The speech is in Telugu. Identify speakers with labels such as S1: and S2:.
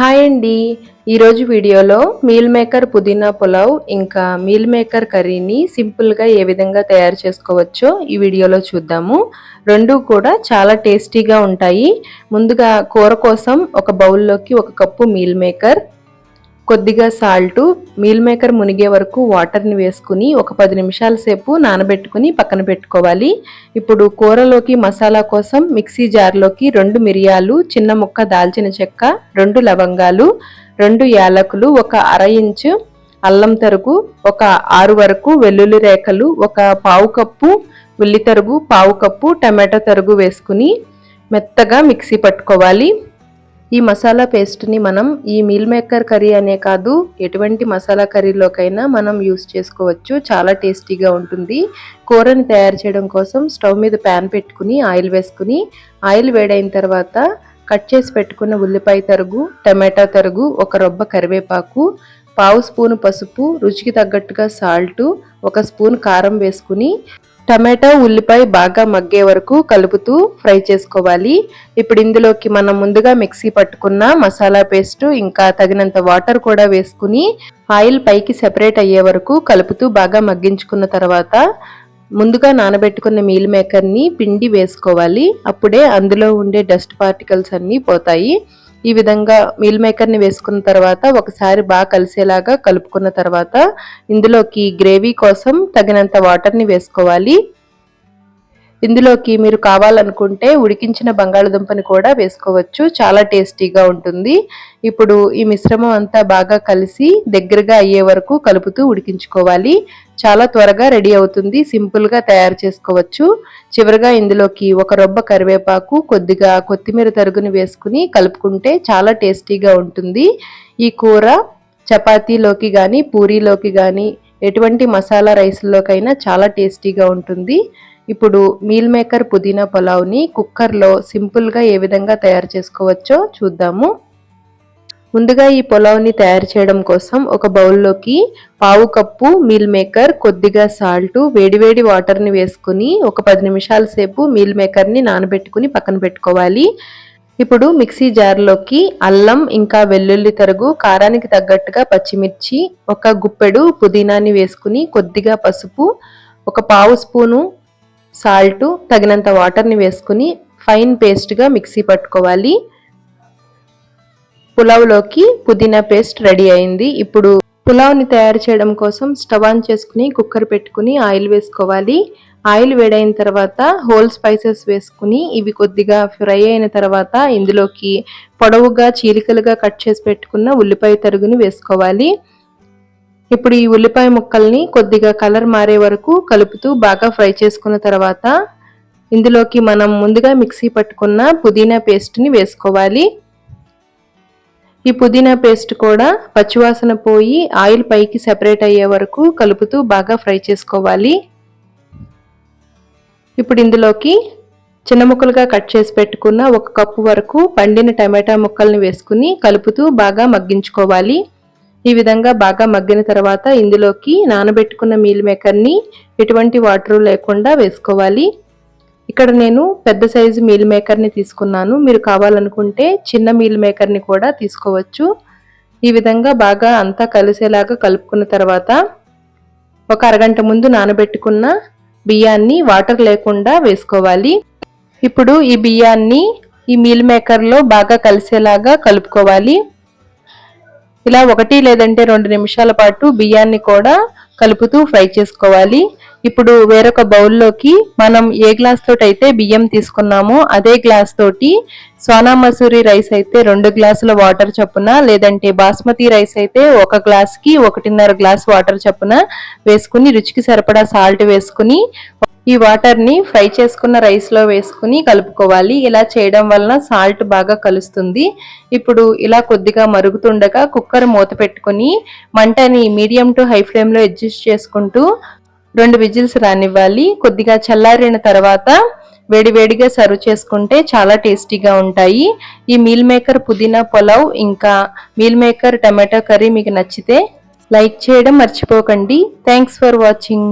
S1: హాయ్ అండి. ఈరోజు వీడియోలో మీల్ మేకర్ పుదీనా పులావ్ ఇంకా మీల్ మేకర్ కర్రీని సింపుల్గా ఏ విధంగా తయారు చేసుకోవచ్చో ఈ వీడియోలో చూద్దాము. రెండు కూడా చాలా టేస్టీగా ఉంటాయి. ముందుగా కూర కోసం ఒక బౌల్లోకి ఒక కప్పు మీల్ మేకర్ కొద్దిగా సాల్టు మీల్ మేకర్ మునిగే వరకు వాటర్ని వేసుకుని ఒక పది నిమిషాల సేపు నానబెట్టుకుని పక్కన పెట్టుకోవాలి. ఇప్పుడు కూరలోకి మసాలా కోసం మిక్సీ జార్లోకి రెండు మిరియాలు చిన్న ముక్క దాల్చిన చెక్క రెండు లవంగాలు రెండు యాలకులు ఒక అర ఇంచు అల్లం తరుగు ఒక ఆరు వరకు వెల్లుల్లి రేఖలు ఒక పావు కప్పు ఉల్లి తరుగు పావు కప్పు టమాటో తరుగు వేసుకుని మెత్తగా మిక్సీ పట్టుకోవాలి. ఈ మసాలా పేస్ట్ని మనం ఈ మీల్ మేకర్ కర్రీ అనే కాదు ఎటువంటి మసాలా కర్రీలోకైనా మనం యూస్ చేసుకోవచ్చు. చాలా టేస్టీగా ఉంటుంది. కూరని తయారు చేయడం కోసం స్టవ్ మీద ప్యాన్ పెట్టుకుని ఆయిల్ వేసుకుని ఆయిల్ వేడైన తర్వాత కట్ చేసి పెట్టుకున్న ఉల్లిపాయ తరుగు టమాటా తరుగు ఒక రొబ్బ కరివేపాకు పావు స్పూన్ పసుపు రుచికి తగ్గట్టుగా సాల్టు ఒక స్పూన్ కారం వేసుకుని టమాటా ఉల్లిపాయ బాగా మగ్గే వరకు కలుపుతూ ఫ్రై చేసుకోవాలి. ఇప్పుడు ఇందులోకి మనం ముందుగా మిక్సీ పట్టుకున్న మసాలా పేస్ట్ ఇంకా తగినంత వాటర్ కూడా వేసుకుని ఆయిల్ పైకి సెపరేట్ అయ్యే వరకు కలుపుతూ బాగా మగ్గించుకున్న తర్వాత ముందుగా నానబెట్టుకున్న మీల్ మేకర్ని పిండి వేసుకోవాలి. అప్పుడే అందులో ఉండే డస్ట్ పార్టికల్స్ అన్నీ పోతాయి. ఈ విధంగా మీల్ మేకర్ని వేసుకున్న తర్వాత ఒకసారి బాగా కలిసేలాగా కలుపుకున్న తర్వాత ఇందులోకి గ్రేవీ కోసం తగినంత వాటర్ని వేసుకోవాలి. ఇందులోకి మీరు కావాలనుకుంటే ఉడికించిన బంగాళదుంపని కూడా వేసుకోవచ్చు. చాలా టేస్టీగా ఉంటుంది. ఇప్పుడు ఈ మిశ్రమం అంతా బాగా కలిసి దగ్గరగా అయ్యే వరకు కలుపుతూ ఉడికించుకోవాలి. చాలా త్వరగా రెడీ అవుతుంది. సింపుల్గా తయారు చేసుకోవచ్చు. చివరిగా ఇందులోకి ఒక రొబ్బ కరివేపాకు కొద్దిగా కొత్తిమీర తరుగుని వేసుకుని కలుపుకుంటే చాలా టేస్టీగా ఉంటుంది. ఈ కూర చపాతీలోకి కానీ పూరీలోకి కానీ ఎటువంటి మసాలా రైస్లోకైనా చాలా టేస్టీగా ఉంటుంది. ఇప్పుడు మీల్ మేకర్ పుదీనా పులావ్ని కుక్కర్లో సింపుల్గా ఏ విధంగా తయారు చేసుకోవచ్చో చూద్దాము. ముందుగా ఈ పులావ్ని తయారు చేయడం కోసం ఒక బౌల్లోకి పావు కప్పు మీల్ మేకర్ కొద్దిగా సాల్ట్ వేడివేడి వాటర్ని వేసుకుని ఒక పది నిమిషాల సేపు మీల్ మేకర్ని నానబెట్టుకుని పక్కన పెట్టుకోవాలి. ఇప్పుడు మిక్సీ జార్లోకి అల్లం ఇంకా వెల్లుల్లి తరుగు కారానికి తగ్గట్టుగా పచ్చిమిర్చి ఒక గుప్పెడు పుదీనాని వేసుకుని కొద్దిగా పసుపు ఒక పావు స్పూను సాల్ట్ తగినంత వాటర్ని వేసుకుని ఫైన్ పేస్ట్గా మిక్సీ పట్టుకోవాలి. పులావ్లోకి పుదీనా పేస్ట్ రెడీ అయింది. ఇప్పుడు పులావ్ని తయారు చేయడం కోసం స్టవ్ ఆన్ చేసుకుని కుక్కర్ పెట్టుకుని ఆయిల్ వేసుకోవాలి. ఆయిల్ వేడైన తర్వాత హోల్ స్పైసెస్ వేసుకుని ఇవి కొద్దిగా ఫ్రై అయిన తర్వాత ఇందులోకి పొడవుగా చీలికలుగా కట్ చేసి పెట్టుకున్న ఉల్లిపాయ తరుగుని వేసుకోవాలి. ఇప్పుడు ఈ ఉల్లిపాయ ముక్కల్ని కొద్దిగా కలర్ మారే వరకు కలుపుతూ బాగా ఫ్రై చేసుకున్న తర్వాత ఇందులోకి మనం ముందుగా మిక్సీ పట్టుకున్న పుదీనా పేస్ట్ని వేసుకోవాలి. ఈ పుదీనా పేస్ట్ కూడా పచ్చివాసన పోయి ఆయిల్ పైకి సెపరేట్ అయ్యే వరకు కలుపుతూ బాగా ఫ్రై చేసుకోవాలి. ఇప్పుడు ఇందులోకి చిన్న ముక్కలుగా కట్ చేసి పెట్టుకున్న ఒక కప్పు వరకు పండిన టమాటా ముక్కల్ని వేసుకుని కలుపుతూ బాగా మగ్గించుకోవాలి. ఈ విధంగా బాగా మగ్గిన తర్వాత ఇందులోకి నానబెట్టుకున్న మీల్ మేకర్ని ఎటువంటి వాటర్ లేకుండా వేసుకోవాలి. ఇక్కడ నేను పెద్ద సైజు మీల్ మేకర్ని తీసుకున్నాను. మీరు కావాలనుకుంటే చిన్న మీల్ మేకర్ని కూడా తీసుకోవచ్చు. ఈ విధంగా బాగా అంతా కలిసేలాగా కలుపుకున్న తర్వాత ఒక అరగంట ముందు నానబెట్టుకున్న బియ్యాన్ని వాటర్ లేకుండా వేసుకోవాలి. ఇప్పుడు ఈ బియ్యాన్ని ఈ మీల్ మేకర్లో బాగా కలిసేలాగా కలుపుకోవాలి. ఇలా ఒకటి లేదంటే రెండు నిమిషాల పాటు బియ్యాన్ని కూడా కలుపుతూ ఫ్రై చేసుకోవాలి. ఇప్పుడు వేరొక బౌల్లోకి మనం ఏ గ్లాస్ తోటి అయితే బియ్యం తీసుకున్నామో అదే గ్లాస్ తోటి సోనా మసూరి రైస్ అయితే రెండు గ్లాసుల వాటర్ చొప్పున లేదంటే బాస్మతి రైస్ అయితే ఒక గ్లాస్కి ఒకటిన్నర గ్లాస్ వాటర్ చొప్పున వేసుకుని రుచికి సరిపడా సాల్ట్ వేసుకుని ఈ వాటర్ని ఫ్రై చేసుకున్న రైస్లో వేసుకుని కలుపుకోవాలి. ఇలా చేయడం వలన సాల్ట్ బాగా కలుస్తుంది. ఇప్పుడు ఇలా కొద్దిగా మరుగుతుండగా కుక్కర్ మూత పెట్టుకుని మంటని మీడియం టు హై ఫ్లేమ్లో అడ్జస్ట్ చేసుకుంటూ రెండు విజిల్స్ రానివ్వాలి. కొద్దిగా చల్లారిన తర్వాత వేడివేడిగా సర్వ్ చేసుకుంటే చాలా టేస్టీగా ఉంటాయి. ఈ మీల్ మేకర్ పుదీనా పులావ్ ఇంకా మీల్ మేకర్ టమాటో కర్రీ మీకు నచ్చితే లైక్ చేయడం మర్చిపోకండి. Thanks for watching.